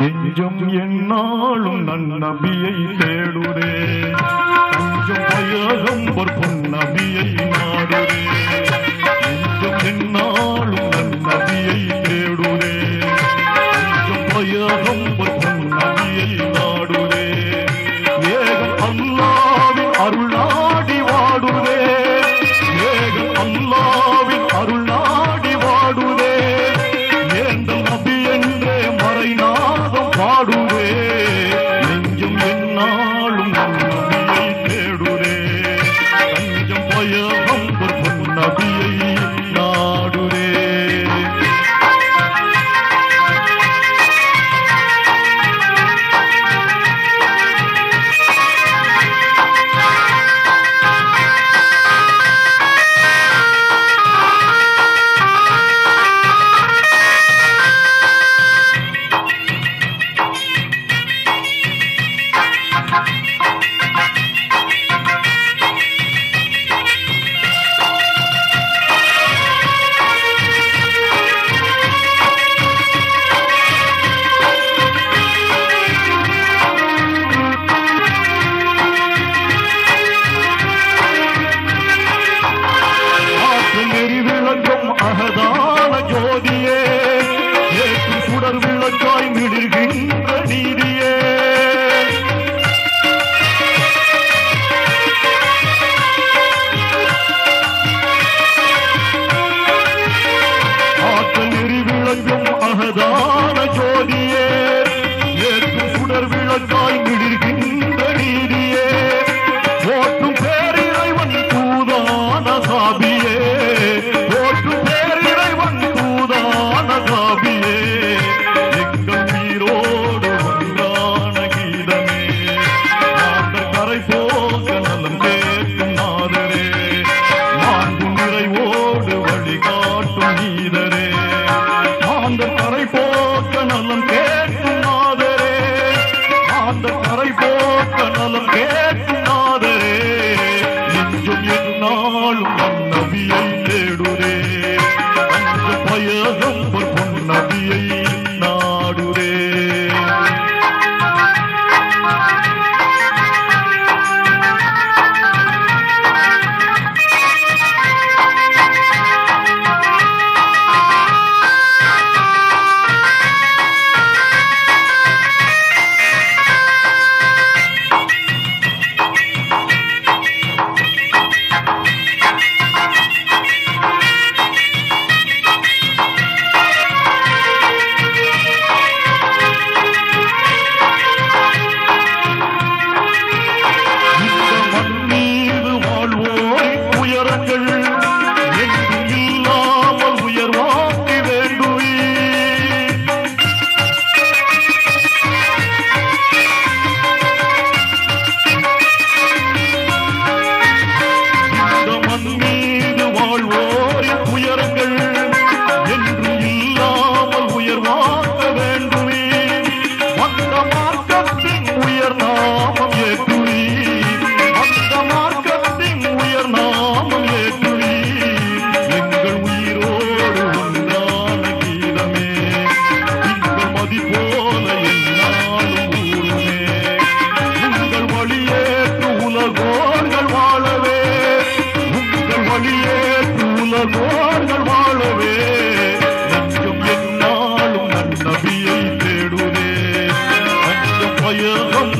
நெஞ்சம் என்னாலும் நன் நபியை தேடுரே நெஞ்சம் பயகம் ஒரு பொன்னபியை நாடுரே நெஞ்சம் என்னாலும் நன் நபியை தேடுரே பயகம்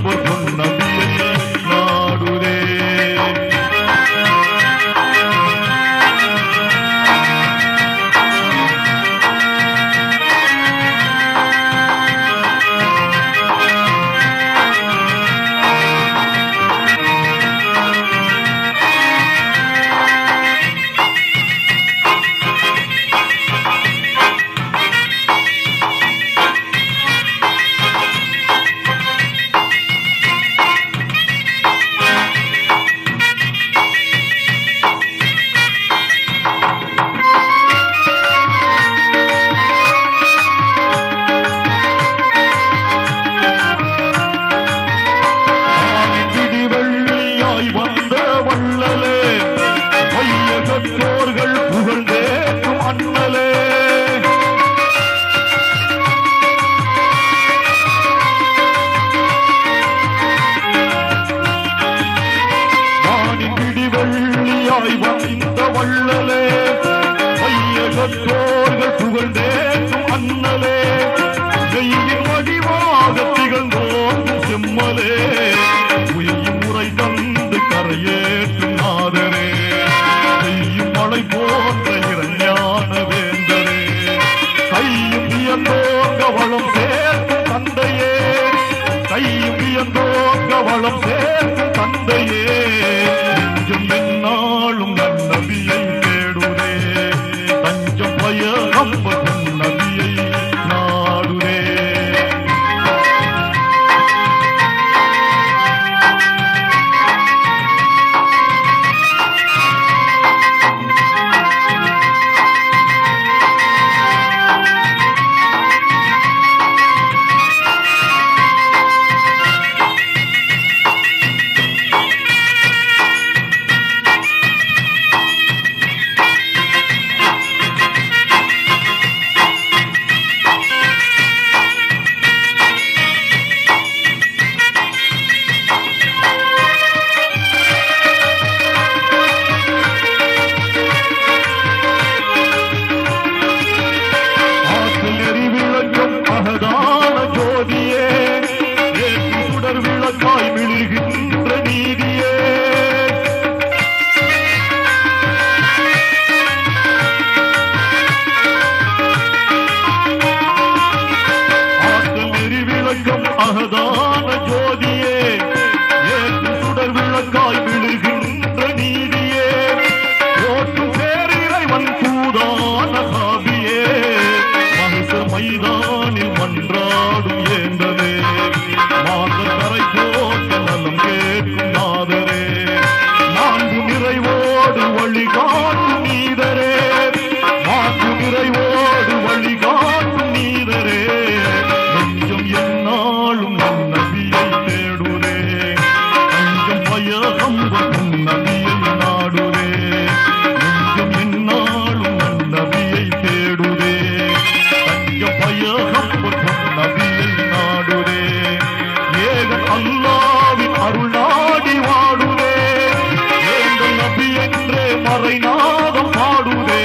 por fondo one. baby. பாறை நாதம் பாடுவே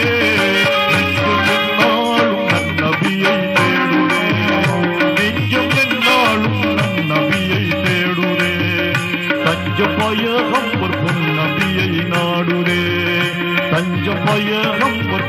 நாளும் நன்னபியை தேடுவே நெஞ்சம் என்னாலும் நன்னபியை தேடுவே தஞ்ச பயகம்பர் பொன்னபியை நாடுவே தஞ்ச பயகம்பர்